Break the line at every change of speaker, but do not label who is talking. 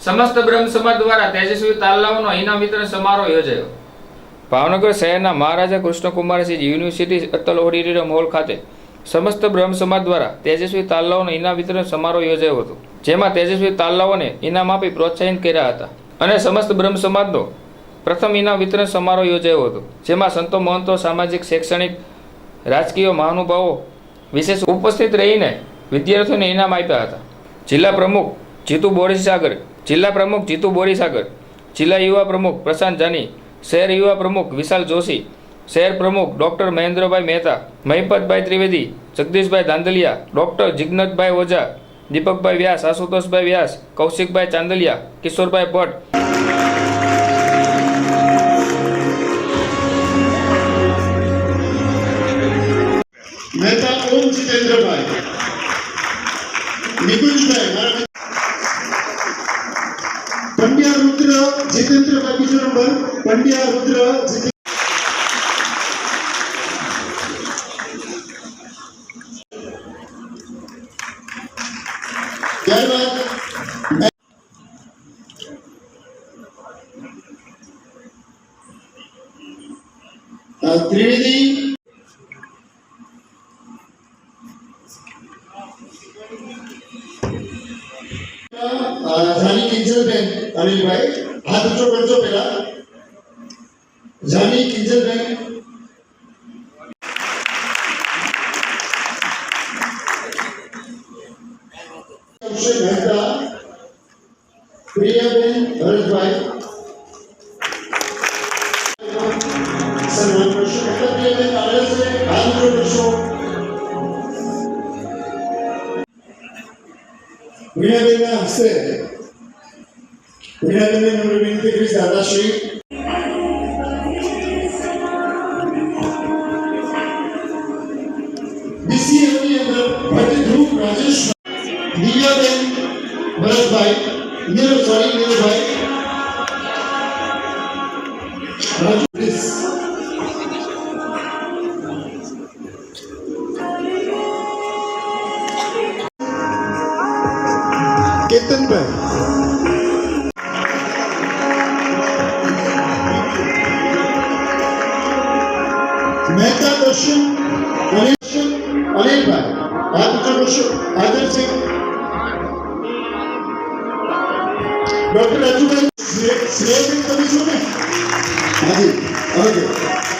સમસ્ત બ્રહ્મ સમાજ દ્વારા તેજસ્વી તાલાવનો ઇનામ વિતરણ સમારોહ યોજાયો. ભાવનગર શહેરના Maharaja Krishnakumarsinh university Atal auditorium hall ખાતે સમસ્ત બ્રહ્મ સમાજ દ્વારા તેજસ્વી તાલાઓનો ઇનામ વિતરણ સમારોહ યોજાયો હતો, જેમાં તેજસ્વી તાલાઓને ઇનામ આપી પ્રોત્સાહિત કર્યા હતા અને સમસ્ત બ્રહ્મ સમાજનો પ્રથમ ઇનામ વિતરણ સમારોહ યોજાયો હતો, જેમાં સંતો મહંતો, સામાજિક, શૈક્ષણિક, રાજકીય મહાનુભાવો વિશેષ ઉપસ્થિત રહીને વિદ્યાર્થીઓને ઇનામ આપ્યા હતા. જિલ્લા પ્રમુખ જીતુ બોરીસાગર જિલ્લા પ્રમુખ જીતુ બોરીસાગર, જિલ્લા યુવા પ્રમુખ પ્રશાંત જાની, શહેર યુવા પ્રમુખ વિશાલ જોશી, શહેર પ્રમુખ ડૉક્ટર મહેન્દ્રભાઈ મહેતા, મહિપતભાઈ ત્રિવેદી, જગદીશભાઈ ધાંધલિયા, ડૉક્ટર જિજ્ઞતભાઈ ઓઝા, દીપકભાઈ વ્યાસ, આશુતોષભાઈ વ્યાસ, કૌશિકભાઈ ચાંદલિયા, કિશોરભાઈ ભટ્ટ.
મહેતા ઓમ જીતેન્દ્રભાઈ. નિકુંજભાઈ రుద్ర జితేంద్ర పక్కిజ నంబర్ పండియా రుద్ర त्रिवेदी જાની કિંજલબેન અનિલભાઈ હાથ ઊંચો કરજો પેલા જાની કિંજલબેન. અક્ષય મહેતા પ્રિયાબેન ભરતભાઈ. વીણાબેનના હસ્તે વીણાબેનને નમ્ર વિનંતી કરીશ દાદાશ્રી બીસીએની અંદર Bhatt Dhruv Rajesh Divyaben Bharatbhai Nirav sorry Niravbhai Nurettin Bey. Mehta Doşun, Ali Doşun, Ali Bey. Aydınca Doşun, Aydın Singh. Dr. Raju Bey, Sneha Singh, Hadi, okay.